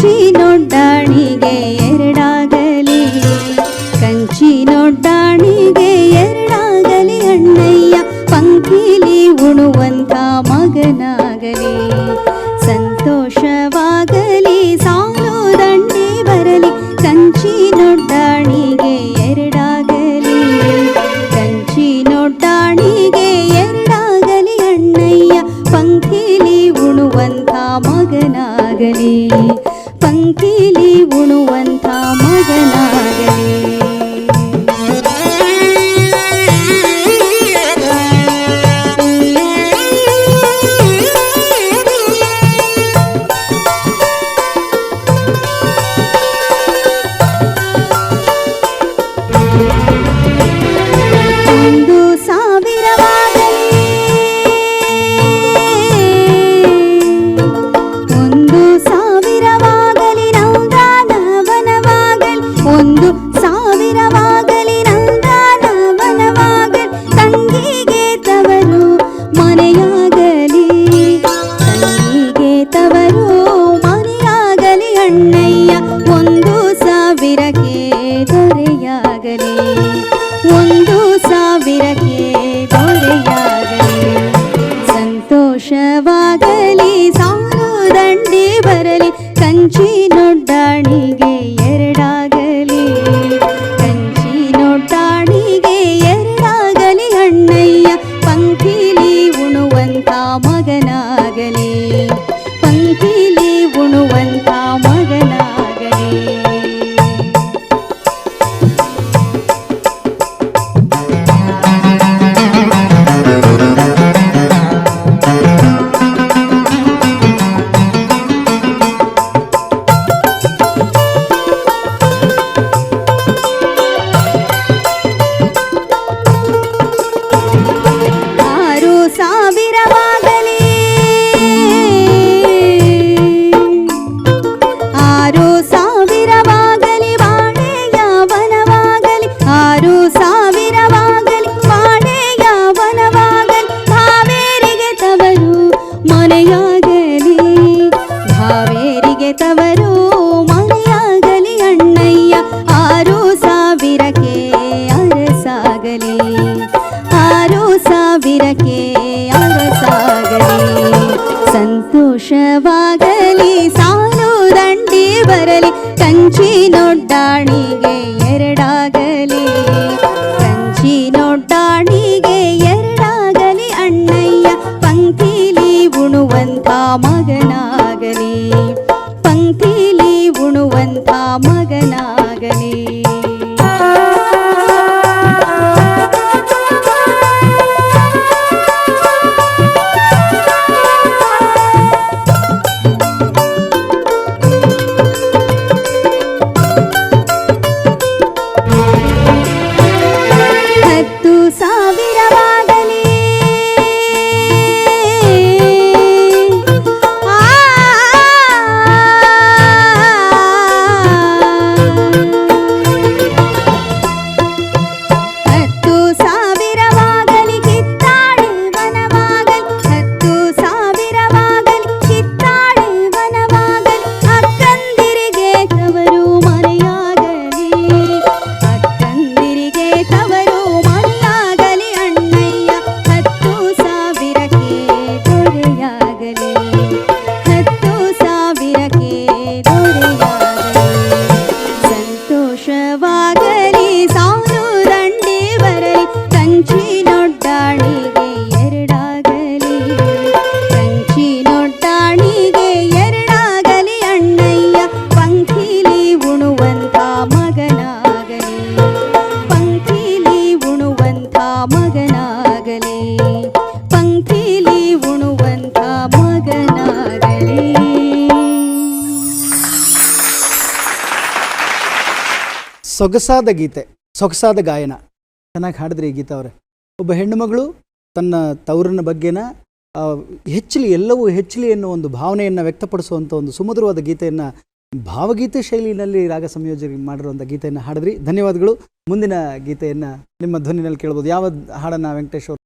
ಕಂಚಿ ನೋಡ್ದಾಣಿಗೆ ಎರಡಾಗಲಿ. ಕಂಚಿ ನೋಡ್ದಾಣಿಗೆ ಎರಡಾಗಲಿ ಅಣ್ಣಯ್ಯ, ಪಂಕ್ತಿಲಿ ಉಣುವಂತ ಮಗನಾಗಲಿ. ಸಂತೋಷವಾಗಲಿ ಸಾಲು ದಂಡಿ ಬರಲಿ. ಕಂಚಿ ನೋಡ್ದಾಣಿಗೆ గుణవంతామ ಸಂತೋಷವಾಗಲಿ ಸಾಲು ದಂಡಿ ಬರಲಿ ಕಂಚಿನೊಡ್ಡಾಣಿಗೆ ಎರಡಾಗಲಿ. ಸೊಗಸಾದ ಗೀತೆ, ಸೊಗಸಾದ ಗಾಯನ. ಚೆನ್ನಾಗಿ ಹಾಡಿದ್ರಿ ಈ ಗೀತ ಅವರೇ. ಒಬ್ಬ ಹೆಣ್ಣುಮಗಳು ತನ್ನ ತವರಿನ ಬಗ್ಗೆನ ಹೆಚ್ಚಲಿ ಎಲ್ಲವೂ ಹೆಚ್ಚಲಿ ಎನ್ನುವ ಒಂದು ಭಾವನೆಯನ್ನು ವ್ಯಕ್ತಪಡಿಸುವಂಥ ಒಂದು ಸುಮಧುರವಾದ ಗೀತೆಯನ್ನು ಭಾವಗೀತೆ ಶೈಲಿನಲ್ಲಿ ರಾಗ ಸಂಯೋಜನೆ ಮಾಡಿರುವಂಥ ಗೀತೆಯನ್ನು ಹಾಡಿದ್ರಿ. ಧನ್ಯವಾದಗಳು. ಮುಂದಿನ ಗೀತೆಯನ್ನು ನಿಮ್ಮ ಧ್ವನಿನಲ್ಲಿ ಕೇಳ್ಬೋದು. ಯಾವ ಹಾಡನ್ನು ವೆಂಕಟೇಶ್ ಅವರು